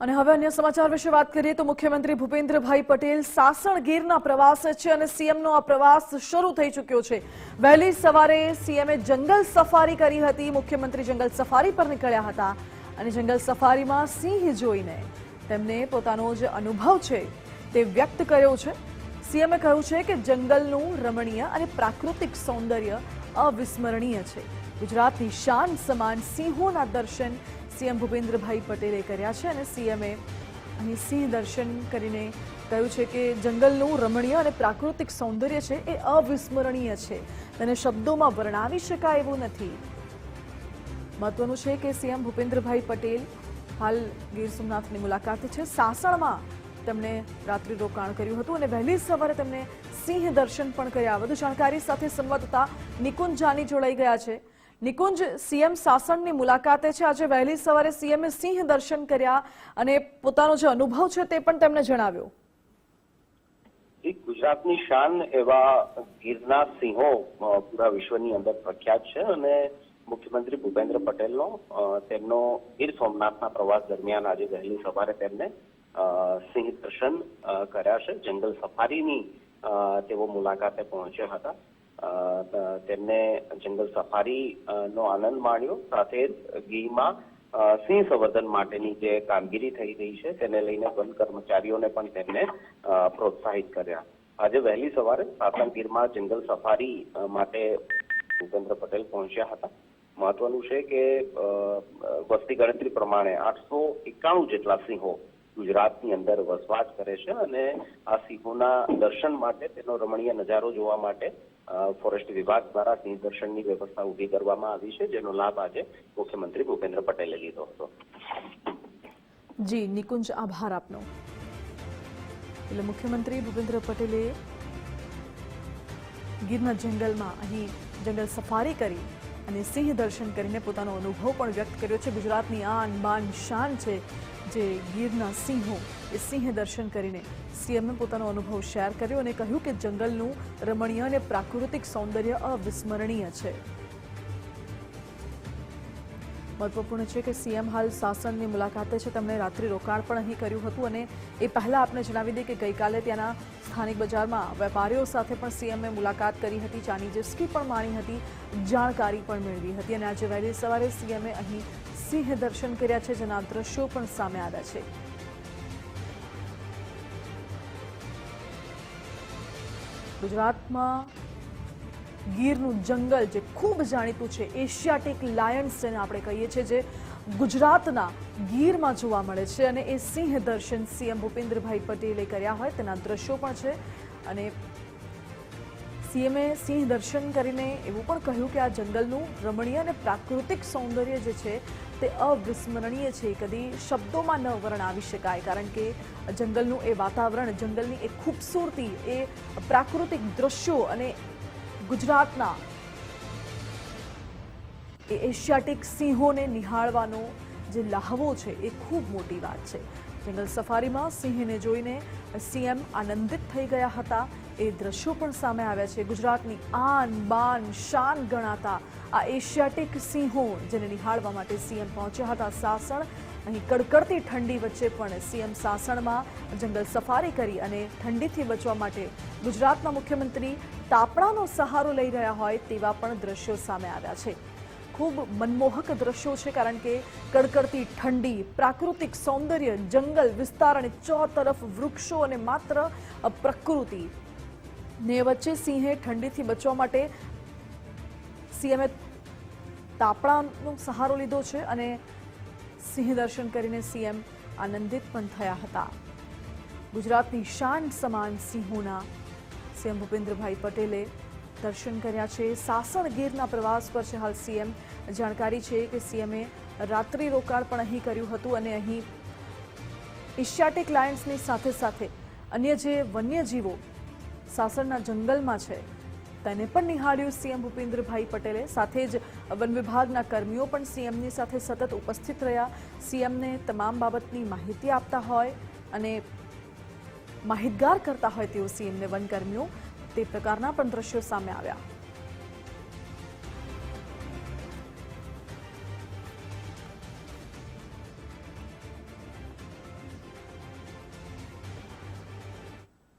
અને હવે અન્ય સમાચાર વિશે વાત કરીએ તો મુખ્યમંત્રી ભૂપેન્દ્રભાઈ પટેલ સાસણ ગીરના પ્રવાસે છે અને સીએમનો આ પ્રવાસ શરૂ થઈ ચૂક્યો છે. વહેલી સવારે સીએમએ જંગલ સફારી કરી હતી. મુખ્યમંત્રી જંગલ સફારી પર નીકળ્યા હતા અને જંગલ સફારીમાં સિંહ જોઈને તેમને પોતાનો જે અનુભવ છે તે વ્યક્ત કર્યો છે. સીએમએ કહ્યું છે કે જંગલનું રમણીય અને પ્રાકૃતિક સૌંદર્ય અવિસ્મરણીય છે. ગુજરાતની શાન સમાન સિંહોના દર્શન સીએમ ભૂપેન્દ્રભાઈ પટેલે કર્યા છે અને સીએમએ અહીં સિંહ દર્શન કરીને કહ્યું છે કે જંગલનું રમણીય અને પ્રાકૃતિક સૌંદર્ય છે એ અવિસ્મરણીય છે. તેને શબ્દોમાં વર્ણવી શકાય એવું નથી. મહત્વનું છે કે સીએમ ભૂપેન્દ્રભાઈ પટેલ હાલ ગીર સોમનાથની મુલાકાતે છે. સાસણમાં તેમણે રાત્રિ રોકાણ કર્યું હતું અને વહેલી સવારે તેમણે સિંહ દર્શન પણ કર્યા. વધુ જાણકારી સાથે સંવાદદાતા નિકુંજ જાની જોડાઈ ગયા છે. નિકુંજ સીએમ સાસણની મુલાકાતે છે. આજે વહેલી સવારે સીએમએ સિંહ દર્શન કર્યા અને પોતાનો જે અનુભવ છે તે પણ તેમણે જણાવ્યો. ગુજરાતની શાન એવા ગીરના સિંહો પૂરા વિશ્વની અંદર પ્રખ્યાત છે અને મુખ્યમંત્રી ભૂપેન્દ્ર પટેલનો તેમનો ગીર સોમનાથના પ્રવાસ દરમિયાન આજે વહેલી સવારે તેમને સિંહ દર્શન કર્યા છે. જંગલ સફારીની તેઓ મુલાકાતે પહોંચ્યા હતા. તેમને જંગલ સફારી નો આનંદ માણ્યો. સાથે જ ગીરમાં સિંહ સંવર્ધન માટેની જે કામગીરી થઈ રહી છે, તેને લઈને વન કર્મચારીઓને પણ તેમને પ્રોત્સાહિત કર્યા. આજે વહેલી સવારે સાસણગીરમાં જંગલ સફારી માટે ભૂપેન્દ્ર પટેલ પહોંચ્યા હતા. મહત્વનું છે કે વસ્તી ગણતરી પ્રમાણે આઠસો એકાણું જેટલા સિંહો ગુજરાતની અંદર વસવાટ કરે છે અને આ સિંહોના દર્શન માટે તેનો રમણીય નજારો જોવા માટે ફોરેસ્ટ વિભાગ દ્વારા સિંહ વ્યવસ્થા ઊભી કરવામાં આવી છે, જેનો લાભ આજે મુખ્યમંત્રી ભૂપેન્દ્ર પટેલે લીધો હતો. જી, નિકુંજ, આભાર આપનો. એટલે મુખ્યમંત્રી ભૂપેન્દ્ર પટેલે ગીરના જંગલમાં અહીં જંગલ સફારી કરી અને સિંહ દર્શન કરીને પોતાનો અનુભવ પણ વ્યક્ત કર્યો છે. ગુજરાતની આન બાન શાન છે. જે ગીરના સિંહો એ સિંહ દર્શન કરીને સીએમએ પોતાનો અનુભવ શેર કર્યો અને કહ્યું કે જંગલનું રમણીય અને પ્રાકૃતિક સૌંદર્ય અવિસ્મરણીય છે. મહત્વપૂર્ણ છે કે સીએમ હાલ સાસણની મુલાકાતે છે. તેમણે રાત્રિ રોકાણ પણ અહીં કર્યું હતું અને એ પહેલા આપણે જણાવી દઈએ કે ગઈકાલે ત્યાંના સ્થાનિક બજારમાં વેપારીઓ સાથે પણ સીએમએ મુલાકાત કરી હતી. ચાની જિસકી પણ માણી હતી. જાણકારી પણ મેળવી હતી અને આજે વહેલી સવારે સીએમએ અહીં સિંહ દર્શન કર્યા છે, જેના દ્રશ્યો પણ સામે આવ્યા છે. ગુજરાતમાં ગીરનું જંગલ જે ખૂબ જાણીતું છે, એશિયાટિક લાયન્સ જેને આપણે કહીએ છીએ, જે ગુજરાતના ગીરમાં જોવા મળે છે. અને એ સિંહ દર્શન સીએમ ભૂપેન્દ્રભાઈ પટેલે કર્યા હોય, તેના દ્રશ્યો પણ છે. અને સીએમએ સિંહ દર્શન કરીને એવું પણ કહ્યું કે આ જંગલનું રમણીય અને પ્રાકૃતિક સૌંદર્ય જે છે તે અવિસ્મરણીય છે. કદી શબ્દોમાં ન વર્ણવી શકાય, કારણ કે જંગલનું એ વાતાવરણ, જંગલની એ ખૂબસૂરતી, એ પ્રાકૃતિક દ્રશ્યો અને ગુજરાતના એ એશિયાટિક સિંહોને નિહાળવાનો જે લહાવો છે, એ ખૂબ મોટી વાત છે. જંગલ સફારીમાં સિંહને જોઈને સીએમ આનંદિત થઈ ગયા હતા. એ દ્રશ્યો પણ સામે આવ્યા છે. ગુજરાતની આન બાન શાન ગણાતા આ એશિયાટિક સિંહો જેને નિહાળવા માટે સીએમ પહોંચ્યા હતા સાસણ. અહીં કડકડતી ઠંડી વચ્ચે પણ સીએમ સાસણમાં જંગલ સફારી કરી અને ઠંડીથી બચવા માટે ગુજરાતના મુખ્યમંત્રી તાપણાનો સહારો લઈ રહ્યા હોય તેવા પણ દ્રશ્યો સામે આવ્યા છે. ખૂબ મનમોહક દ્રશ્યો છે કારણ કે કડકડતી ઠંડી, પ્રાકૃતિક સૌંદર્ય, જંગલ વિસ્તાર અને તરફ વૃક્ષો અને માત્ર પ્રકૃતિ. ને વચ્ચે સિંહે ઠંડીથી બચવા માટે સીએમએ તાપણાનો સહારો લીધો છે અને સિંહ દર્શન કરીને સીએમ આનંદિત પણ થયા હતા. ગુજરાતની શાન સમાન સિંહોના સીએમ ભૂપેન્દ્રભાઈ પટેલે દર્શન કર્યા છે. સાસણ ગીરના પ્રવાસ પર છે હાલ સીએમ જાણકારી છે કે સીએમએ રાત્રિ રોકાણ પણ અહીં કર્યું હતું અને અહીં એશિયાટિક લાયન્સની સાથે સાથે અન્ય જે વન્યજીવો સાસણના જંગલમાં છે, તેને પણ નિહાળ્યું સીએમ ભૂપેન્દ્રભાઈ પટેલે. સાથે જ વન વિભાગના કર્મીઓ પણ સીએમની સાથે સતત ઉપસ્થિત રહ્યા. સીએમને તમામ બાબતની માહિતી આપતા હોય અને માહિતગાર કરતા હોય તેઓ સીએમને વનકર્મીઓ તે પ્રકારના પણ દ્રશ્યો સામે આવ્યા.